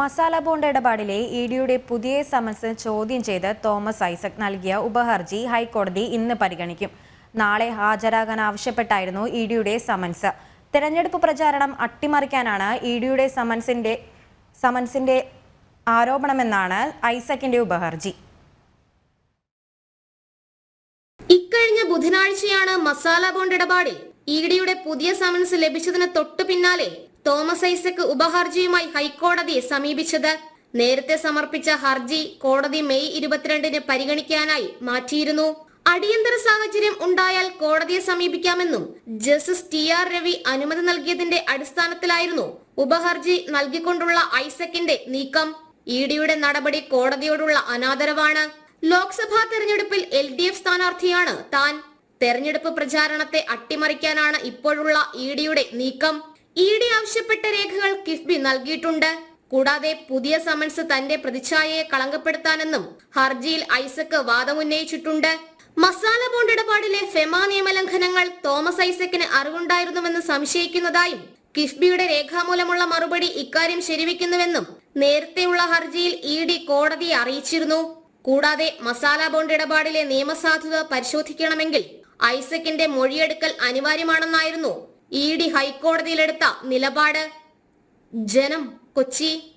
Masala bond ഇടപാടിലെ E ഡിയുടെ പുതിയ summons ചോദ്യം ചെയ്ത് തോമസ് ഐസക് നൽകിയ ഉപഹർജി ഹൈക്കോടതി ഇന്ന് പരിഗണിക്കും. നാളെ ഹാജരാകാൻ ആവശ്യപ്പെട്ടായിരുന്നു ഇ ഡിയുടെ സമൻസ്. തെരഞ്ഞെടുപ്പ് പ്രചാരണം അട്ടിമറിക്കാനാണ് ഇ ഡിയുടെ സമൻസിന്റെ സമൻസിന്റെ ആരോപണമെന്നാണ് ഐസക്കിന്റെ ഉപഹർജി. ഇക്കഴിഞ്ഞ ബുധനാഴ്ചയാണ് മസാല ബോണ്ട് ഇടപാടിൽ ഇ ഡിയുടെ പുതിയ സമൻസ് ലഭിച്ചതിന് തൊട്ടു പിന്നാലെ തോമസ് ഐസക് ഉപഹർജിയുമായി ഹൈക്കോടതിയെ സമീപിച്ചത്. നേരത്തെ സമർപ്പിച്ച ഹർജി കോടതി മെയ് ഇരുപത്തിരണ്ടിന് പരിഗണിക്കാനായി മാറ്റിയിരുന്നു. അടിയന്തര സാഹചര്യം ഉണ്ടായാൽ കോടതിയെ സമീപിക്കാമെന്നും ജസ്റ്റിസ് ടി ആർ രവി അനുമതി നൽകിയതിന്റെ അടിസ്ഥാനത്തിലായിരുന്നു ഉപഹർജി നൽകിക്കൊണ്ടുള്ള ഐസക്കിന്റെ നീക്കം. ഇ ഡിയുടെ നടപടി കോടതിയോടുള്ള അനാദരവാണ്. ലോക്സഭാ തെരഞ്ഞെടുപ്പിൽ എൽ ഡി എഫ് സ്ഥാനാർത്ഥിയാണ് താൻ. തെരഞ്ഞെടുപ്പ് പ്രചാരണത്തെ അട്ടിമറിക്കാനാണ് ഇപ്പോഴുള്ള ഇ ഡിയുടെ നീക്കം. ഇ ഡി ആവശ്യപ്പെട്ട രേഖകൾ കിഫ്ബി നൽകിയിട്ടുണ്ട്. കൂടാതെ പുതിയ സമൻസ് തന്റെ പ്രതിച്ഛായയെ കളങ്കപ്പെടുത്താനെന്നും ഹർജിയിൽ ഐസക്ക് വാദമുന്നയിച്ചിട്ടുണ്ട്. മസാല ബോണ്ട് ഇടപാടിലെ ഫെമ നിയമലംഘനങ്ങൾ തോമസ് ഐസക്കിന് അറിവുണ്ടായിരുന്നുവെന്ന് സംശയിക്കുന്നതായും കിഫ്ബിയുടെ രേഖാമൂലമുള്ള മറുപടി ഇക്കാര്യം ശരിവെക്കുന്നുവെന്നും നേരത്തെയുള്ള ഹർജിയിൽ ഇ ഡി കോടതിയെ അറിയിച്ചിരുന്നു. കൂടാതെ മസാല ബോണ്ട് ഇടപാടിലെ നിയമസാധുത പരിശോധിക്കണമെങ്കിൽ ഐസക്കിന്റെ മൊഴിയെടുക്കൽ അനിവാര്യമാണെന്നായിരുന്നു ഇ ഡി ഹൈക്കോടതിയിലെടുത്ത നിലപാട്. ജനം കൊച്ചി.